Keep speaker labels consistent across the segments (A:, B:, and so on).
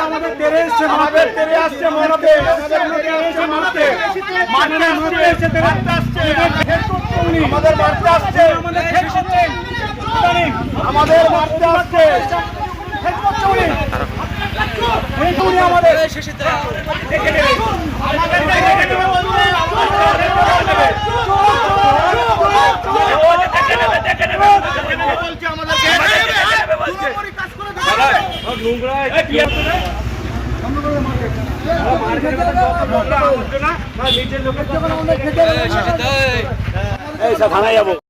A: আমাদের
B: তেরে এসছে মারতে তেরে আসছে মারতে আমাদের তেরে এসে তেরে আসছে আমাদের মারতে আসছে আমাদের মারতে আসছে খেল করছে উনি এই তো উনি আমাদের দেখে নেবে আমাদের দেখে নেবে বলছে আমাদের দেখে নেবে দেখে নেবে বলছে আমাদেরকে পুরোপুরি কাজ করে এই কি থানায় রে?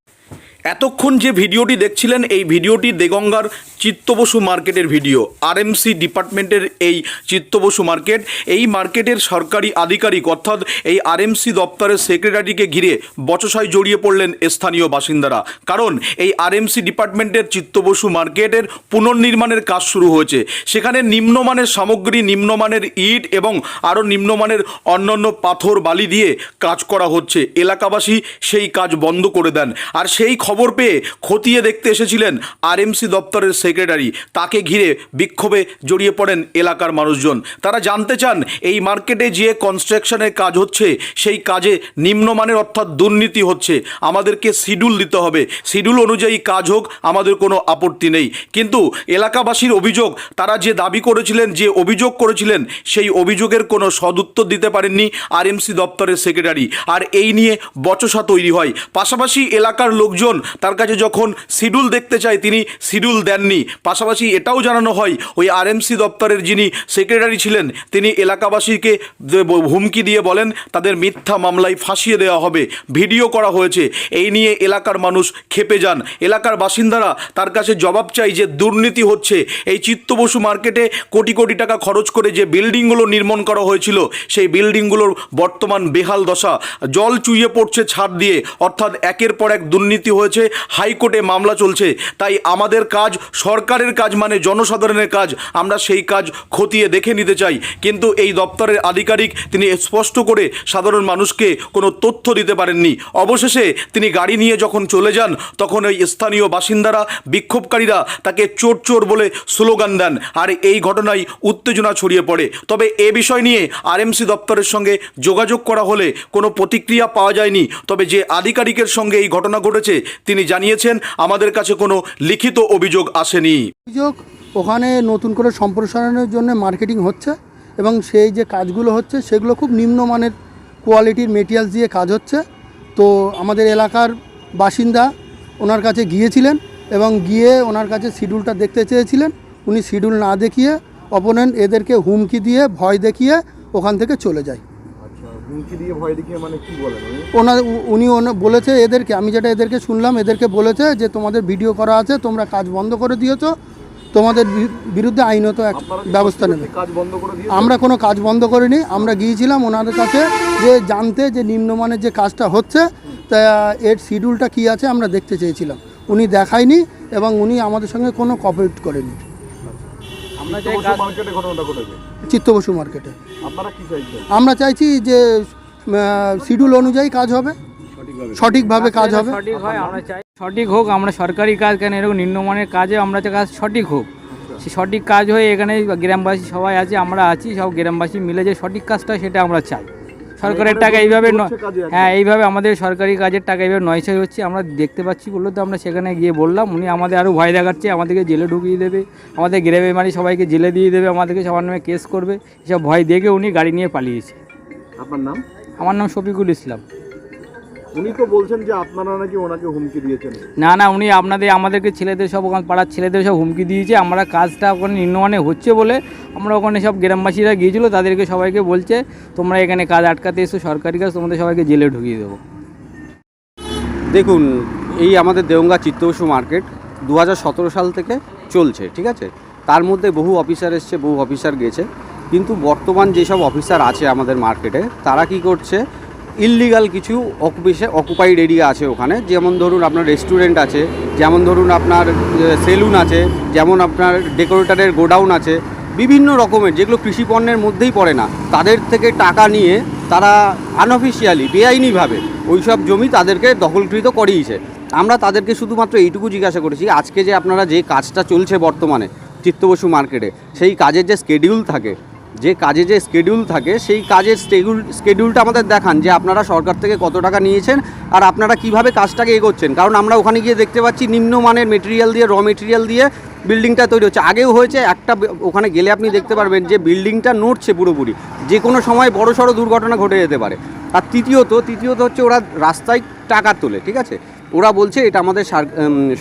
C: এতক্ষণ যে ভিডিওটি দেখছিলেন, এই ভিডিওটি দেগঙ্গার চিত্তবসু মার্কেটের ভিডিও। আরএমসি ডিপার্টমেন্টের এই চিত্তবসু মার্কেট। এই মার্কেটের সরকারি আধিকারিক, অর্থাৎ এই আরএমসি দপ্তরের সেক্রেটারিকে ঘিরে বচসায় জড়িয়ে পড়লেন স্থানীয় বাসিন্দারা। কারণ, এই আরএমসি ডিপার্টমেন্টের চিত্তবসু মার্কেটের পুনর্নির্মাণের কাজ শুরু হয়েছে। সেখানে নিম্নমানের সামগ্রী, নিম্নমানের ইট এবং আরও নিম্নমানের অন্যান্য পাথর, বালি দিয়ে কাজ করা হচ্ছে। এলাকাবাসী সেই কাজ বন্ধ করে দেন। আর সেই খবর পেয়ে খতিয়ে দেখতে এসেছিলেন আরএমসি দপ্তরের সেক্রেটারি। তাকে ঘিরে বিক্ষোভে জড়িয়ে পড়েন এলাকার মানুষজন। তারা জানতে চান, এই মার্কেটে যে কনস্ট্রাকশনের কাজ হচ্ছে, সেই কাজে নিম্নমানের অর্থাৎ দুর্নীতি হচ্ছে। আমাদেরকে শিডিউল দিতে হবে। শিডিউল অনুযায়ী কাজ হোক, আমাদের কোনো আপত্তি নেই। কিন্তু এলাকাবাসীর অভিযোগ, তারা যে দাবি করেছিলেন, যে অভিযোগ করেছিলেন, সেই অভিযোগের কোনো সদুত্তর দিতে পারেননি আরএমসি দপ্তরের সেক্রেটারি। আর এই নিয়ে বচসা তৈরি হয়। পাশাপাশি এলাকার লোকজন তার কাছে যখন শিডিউল দেখতে চায়, তিনি শিডিউল দেননি। পাশাপাশি এটাও জানানো হয়, ওই আরএমসি দপ্তরের যিনি সেক্রেটারি ছিলেন, তিনি এলাকাবাসীকে হুমকি দিয়ে বলেন, তাদের মিথ্যা মামলায় ফাঁসিয়ে দেওয়া হবে, ভিডিও করা হয়েছে। এই নিয়ে এলাকার মানুষ খেপে যান। এলাকার বাসিন্দারা তার কাছে জবাব চাই যে, দুর্নীতি হচ্ছে। এই চিত্তবসু মার্কেটে কোটি কোটি টাকা খরচ করে যে বিল্ডিংগুলো নির্মাণ করা হয়েছিল, সেই বিল্ডিংগুলোর বর্তমান বেহাল দশা। জল চুইয়ে পড়ছে ছাদ দিয়ে, অর্থাৎ একের পর এক দুর্নীতি হয়েছে হাইকোর্টে মামলা চলছে। তাই আমাদের কাজ সরকারের কাজ মানে জনসাধারণের কাজ। আমরা সেই কাজ খতিয়ে দেখে নিতে চাই। কিন্তু এই দপ্তরের আধিকারিক তিনি স্পষ্ট করে সাধারণ মানুষকে কোনো তথ্য দিতে পারেননি। অবশেষে তিনি গাড়ি নিয়ে যখন চলে যান, তখন ওই স্থানীয় বাসিন্দারা, বিক্ষোভকারীরা তাকে চোর চোর বলে স্লোগান দেন। আর এই ঘটনায় উত্তেজনা ছড়িয়ে পড়ে। তবে এ বিষয় নিয়ে আরএমসি দপ্তরের সঙ্গে যোগাযোগ করা হলে কোনো প্রতিক্রিয়া পাওয়া যায়নি। তবে যে আধিকারিকের সঙ্গে এই ঘটনা ঘটেছে তিনি জানিয়েছেন, আমাদের কাছে কোনো লিখিত অভিযোগ আসেনি।
D: অভিযোগ ওখানে নতুন করে সম্প্রসারণের জন্য মার্কেটিং হচ্ছে এবং সেই যে কাজগুলো হচ্ছে সেগুলো খুব নিম্নমানের কোয়ালিটির মেটেরিয়ালস দিয়ে কাজ হচ্ছে। তো আমাদের এলাকার বাসিন্দা ওনার কাছে গিয়েছিলেন এবং গিয়ে ওনার কাছে শিডিউলটা দেখতে চেয়েছিলেন। উনি শিডিউল না দেখিয়ে অপোনেন্ট এদেরকে হুমকি দিয়ে, ভয় দেখিয়ে ওখান থেকে চলে যায়।
B: হুমকি দিয়ে ভয় দেখিয়ে মানে কি বলেন উনি?
D: ওনার উনি ওনা- বলেছে এদেরকে আমি যেটা এদেরকে শুনলাম এদেরকে বলেছে যে তোমাদের ভিডিও করা আছে তোমরা কাজ বন্ধ করে দিয়েছ তোমাদের বিরুদ্ধে আইনত এক ব্যবস্থা নেবে।
B: কাজ বন্ধ করে দিয়ে
D: আমরা কোনো কাজ বন্ধ করিনি আমরা গিয়েছিলাম ওনাদের কাছে যে জানতে যে নিম্নমানের যে কাজটা হচ্ছে তা এর শিডিউলটা কী আছে আমরা দেখতে চেয়েছিলাম। উনি দেখায়নি এবং উনি আমাদের সঙ্গে কোনো কপারেট করেনি।
B: মার্কেটে ঘটনাটা ঘটেছে?
D: চিত্তবসু মার্কেটে।
B: আপনারা কি চাইছেন?
D: আমরা চাইছি যে শিডিউল অনুযায়ী কাজ হবে। সঠিকভাবে কাজ হবে।
E: সঠিক হয় আমরা চাই সঠিক হোক আমরা সরকারি কাজ কেন এরকম নিম্নমানের কাজে আমরা চাই কাজ সঠিক হোক। সে সঠিক কাজ হয়ে এখানে গ্রামবাসী সবাই আছে আমরা আছি সব গ্রামবাসী মিলে যে সঠিক কাজটা সেটা আমরা চাই। সরকারের টাকা এইভাবে। হ্যাঁ এইভাবে আমাদের সরকারি কাজের টাকা এইভাবে নয়ছয় হচ্ছে। আমরা দেখতে পাচ্ছি বলল তো আমরা সেখানে গিয়ে বললাম উনি আমাদের আরও ভয় দেখাচ্ছে আমাদেরকে জেলে ঢুকিয়ে দেবে আমাদের গ্রেভে মানে সবাইকে জেলে দিয়ে দেবে আমাদেরকে সবার নামে কেস করবে। এসব ভয় দেখে উনি গাড়ি নিয়ে পালিয়েছে।
B: আপনার নাম?
E: আমার নাম শফিকুল ইসলাম।
B: উনি তো বলছেন যে আপনারা নাকি ওনাকে হুমকি দিয়েছেন।
E: না না উনি আপনাদের আমাদেরকে ছেলেদের সব ওখানে পাড়ার ছেলেদের সব হুমকি দিয়েছে। আমরা কাজটা ওখানে নিম্নমানে হচ্ছে বলে আমরা ওখানে সব গ্রামবাসীরা গিয়েছিল তাদেরকে সবাইকে বলছে তোমরা এখানে কাজ আটকাতে এসো সরকারি কাজ তোমাদের সবাইকে জেলে ঢুকিয়ে দেবো।
F: দেখুন এই আমাদের দেওঙ্গা চিত্তবসু মার্কেট দু হাজার সতেরো সাল থেকে চলছে ঠিক আছে? তার মধ্যে বহু অফিসার এসছে বহু অফিসার গেছে। কিন্তু বর্তমান যেসব অফিসার আছে আমাদের মার্কেটে তারা কি করছে? ইললিগাল কিছু অকুপেশন অকুপাইড এরিয়া আছে ওখানে। যেমন ধরুন আপনার রেস্টুরেন্ট আছে, যেমন ধরুন আপনার সেলুন আছে, যেমন আপনার ডেকোরেটারের গোডাউন আছে, বিভিন্ন রকমের, যেগুলো কৃষি পণ্যের মধ্যেই পড়ে না, তাদের থেকে টাকা নিয়ে তারা আনঅফিসিয়ালি বেআইনিভাবে ওই সব জমি তাদেরকে দখলকৃত করিয়েছে। আমরা তাদেরকে শুধুমাত্র এইটুকু জিজ্ঞাসা করেছি, আজকে যে আপনারা যে কাজটা চলছে বর্তমানে, চিত্তবসু মার্কেটে, সেই কাজের যে স্কেডিউল থাকে যে কাজে যে স্কেডিউল থাকে, সেই কাজের স্কেডিউল স্কেডিউলটা আমাদের দেখান যে আপনারা সরকার থেকে কত টাকা নিয়েছেন আর আপনারা কীভাবে কাজটাকে এগোচ্ছেন। কারণ আমরা ওখানে গিয়ে দেখতে পাচ্ছি নিম্নমানের মেটেরিয়াল দিয়ে র মেটেরিয়াল দিয়ে বিল্ডিংটা তৈরি হচ্ছে। আগেও হয়েছে, একটা ওখানে গেলে আপনি দেখতে পারবেন যে বিল্ডিংটা নড়ছে পুরোপুরি। যে কোনো সময় বড় সড়ো দুর্ঘটনা ঘটে যেতে পারে। আর তৃতীয়ত তৃতীয়ত হচ্ছে ওরা রাস্তায় টাকা তোলে, ঠিক আছে? ওরা বলছে এটা আমাদের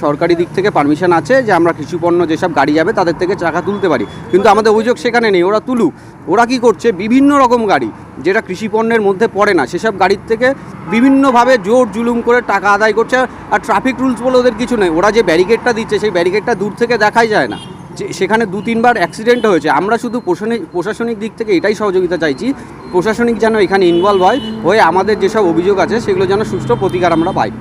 F: সরকারি দিক থেকে পারমিশন আছে যে আমরা কৃষিপণ্য যেসব গাড়ি যাবে তাদের থেকে টাকা তুলতে পারি। কিন্তু আমাদের অভিযোগ সেখানে নেই, ওরা তুলুক। ওরা কি করছে? বিভিন্ন রকম গাড়ি, যেটা কৃষিপণ্যের মধ্যে পড়ে না, সেসব গাড়ির থেকে বিভিন্নভাবে জোর জুলুম করে টাকা আদায় করছে আর ট্রাফিক রুলস বলে ওদের কিছু নেই। ওরা যে ব্যারিকেডটা দিচ্ছে, সেই ব্যারিকেডটা দূর থেকে দেখাই যায় না। সেখানে দু তিনবার অ্যাক্সিডেন্ট হয়েছে। আমরা শুধু প্রশাসনিক প্রশাসনিক দিক থেকে এটাই সহযোগিতা চাইছি, প্রশাসনিক যেন এখানে ইনভলভ হয়, হয়ে আমাদের যেসব অভিযোগ আছে, সেগুলো যেন সুষ্ঠু প্রতিকার আমরা পাই।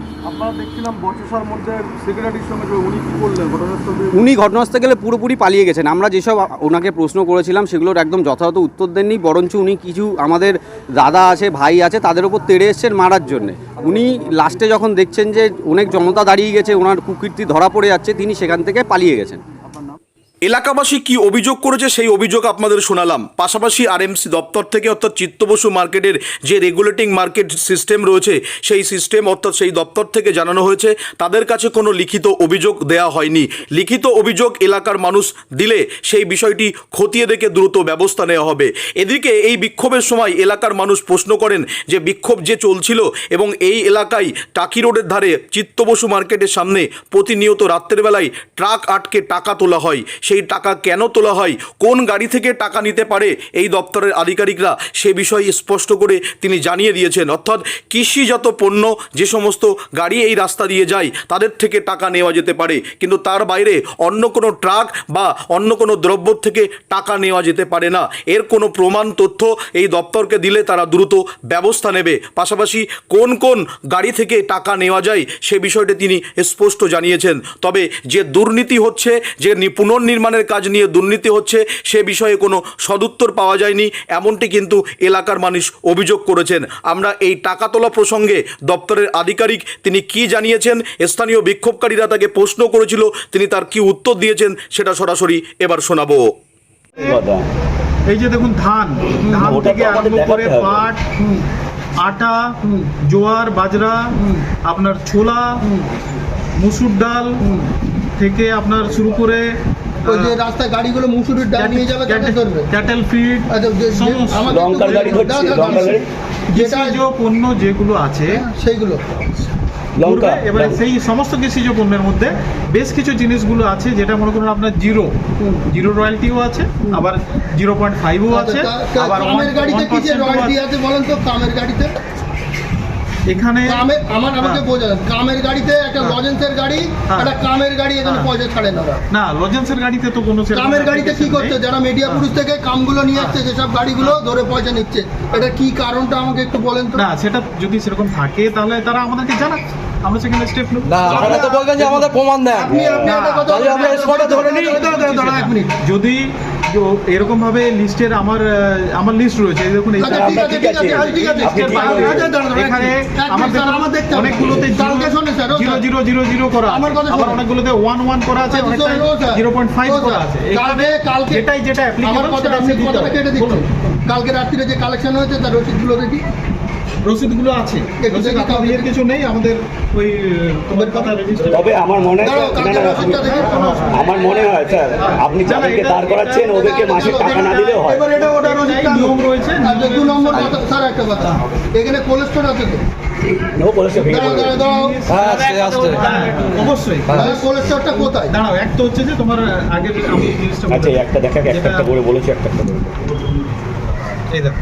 B: উনি ঘটনাস্থলে
F: গেলে পুরোপুরি পালিয়ে গেছেন। আমরা যেসব ওনাকে প্রশ্ন করেছিলাম, সেগুলোর একদম যথাযথ উত্তর দেননি, বরঞ্চ উনি কিছু আমাদের দাদা আছে, ভাই আছে, তাদের উপর তেড়ে এসছেন মারার জন্যে। উনি লাস্টে যখন দেখছেন যে অনেক জনতা দাঁড়িয়ে গেছে, ওনার কুকীর্তি ধরা পড়ে যাচ্ছে, তিনি সেখান থেকে পালিয়ে গেছেন।
C: এলাকাবাসী কি অভিযোগ করেছে সেই অভিযোগ আপনাদের শোনালাম। পাশাপাশি আরএমসি দপ্তর থেকে অর্থাৎ চিত্তবসু মার্কেটের যে রেগুলেটিং মার্কেট সিস্টেম রয়েছে, সেই সিস্টেম অর্থাৎ সেই দপ্তর থেকে জানানো হয়েছে, তাদের কাছে কোনো লিখিত অভিযোগ দেয়া হয়নি। লিখিত অভিযোগ এলাকার মানুষ দিলে সেই বিষয়টি খতিয়ে দেখে দ্রুত ব্যবস্থা নেওয়া হবে। এদিকে এই বিক্ষোভের সময় এলাকার মানুষ প্রশ্ন করেন যে বিক্ষোভ যে চলছিল এবং এই এলাকায় টাকি রোডের ধারে চিত্তবসু মার্কেটের সামনে প্রতিনিয়ত রাত্রের বেলায় ট্রাক আটকে টাকা তোলা হয়। সেই টাকা কেন তোলা হয়? কোন গাড়ি থেকে টাকা নিতে পারে? এই দপ্তরের আধিকারিকরা সে বিষয়ে স্পষ্ট করে তিনি জানিয়ে দিয়েছেন। অর্থাৎ কৃষিজাত পণ্য, যে সমস্ত গাড়ি এই রাস্তা দিয়ে যায়, তাদের থেকে টাকা নেওয়া যেতে পারে। কিন্তু তার বাইরে অন্য কোনো ট্রাক বা অন্য কোনো দ্রব্য থেকে টাকা নেওয়া যেতে পারে না। এর কোনো প্রমাণ, তথ্য এই দপ্তরকে দিলে তারা দ্রুত ব্যবস্থা নেবে। পাশাপাশি কোন কোন গাড়ি থেকে টাকা নেওয়া যায়, সে বিষয়টি তিনি স্পষ্ট জানিয়েছেন। তবে যে দুর্নীতি হচ্ছে, যে নি- পুনর্নির্মাণের কাজ নিয়ে দুর্নীতি হচ্ছে সে বিষয়ে কোনো সদুত্তর পাওয়া যায়নি। এমনটি কিন্তু এলাকার মানুষ অভিযোগ করেছেন। আমরা এই টাকা তোলা প্রসঙ্গে দপ্তরের আধিকারিক তিনি কি জানিয়েছেন স্থানীয় বিক্ষোভকারীরা তাকে প্রশ্ন করেছিল তিনি তার কি উত্তর দিয়েছেন সেটা সরাসরি এবার শোনাবো।
B: এই যে দেখুন ধান। ধান থেকে আরম্ভ করে পাট আটা জোয়ার বাজরা আপনার ছোলা মুসুর ডাল থেকে আপনার শুরু করে
D: ওই যে রাস্তায় গাড়িগুলো মুসুরির ডাল নিয়ে যাবে তাকে ধরবে।
B: ক্যাটেল ফিড
D: আচ্ছা, যে- যে-
G: লঙ্কার গাড়ি ধরছে, লঙ্কার গাড়ি।
D: যেটা
B: কৃষিজ পণ্য যেগুলো আছে
D: সেইগুলো।
G: লঙ্কা
B: এবারে সেই সমস্ত কৃষিজ পণ্যের মধ্যে বেশ কিছু জিনিসগুলো আছে যেটা মনে করুন আপনার জিরো। জিরো রয়্যালটিও আছে আবার জিরো পয়েন্ট ফাইভও আছে
D: আচ্ছা,
B: আবার
D: কামের গাড়িতে কি যে রয়্যালটি আছে বলেন তো কামের গাড়িতে?
B: এখানে
D: আমার আমাকে
B: হ্যাঁ।
D: বোঝান কামের গাড়িতে একটা
B: হ্যাঁ।
D: লজেন্সের গাড়ি
B: হ্যাঁ।
D: একটা কামের গাড়ি এখানে
B: হ্যাঁ।
D: পয়সা ছাড়ে না
B: না লজেন্সের গাড়িতে তো কোনো
D: কামের গাড়িতে কি করছে? যারা মিডিয়া পুরুষ থেকে কামগুলো নিয়ে আসছে যেসব গাড়িগুলো ধরে পয়সা নিচ্ছে। এটা কি কারণটা আমাকে একটু বলেন তো?
B: না সেটা যদি সেরকম থাকে তাহলে তারা আমাদেরকে জানাচ্ছে। আমরা সেখানে স্টেপ নেব।
H: না আপনারা তো বলবেন যে আমাদের প্রমাণ দেন।
D: আপনি আপনি একটা কথা
H: তাহলে আমরা স্পটে ধরে নিই।
D: দাঁড়াও, দাঁড়াও, দাঁড়াও, এক মিনিট
B: যদি এরকম ভাবে লিস্টের আমার আমার লিস্ট রয়েছে দেখুন এই
D: আচ্ছা
B: এখানে। অনেকগুলোতে জিরো জিরো জিরো জিরো করা
D: আমার।
B: অনেকগুলোতে ওয়ান ওয়ান করা আছে। জিরো পয়েন্ট ফাইভ করা আছে।
D: কালকে কালকে।
B: যেটা।
D: কালকে রাত্রিরে যে কালেকশন হয়েছে তার রসিদগুলো দেখি।
B: রসিদগুলো আছে।
D: একটু
B: রসিদ
D: দেখি
B: আপনার
D: কালকে।
B: ইয়ের কিছু নেই আমাদের ওই তোমার কথা
G: তবে আমার মনে হয়। আমার মনে হয় স্যার আপনি যাদেরকে দাঁড় করাচ্ছেন ওদেরকে মাসে টাকা না দিলেও হয়।
D: এবার এটা ওটা
B: নিয়ম রয়েছে,
D: আচ্ছা দু নম্বর কথা স্যার একটা কথা। এখানে কোলেস্টোর আছে তো?
G: নো
H: হ্যাঁ
B: হ্যাঁ, অবশ্যই
D: কোথায়?
B: দাঁড়াও এক তো হচ্ছে যে তোমার আগের আমি জিনিসটা
G: আচ্ছা
B: বলে-
G: একটা দেখা একটা একটা করে বলেছি একটা একটা করে
B: এই দেখো।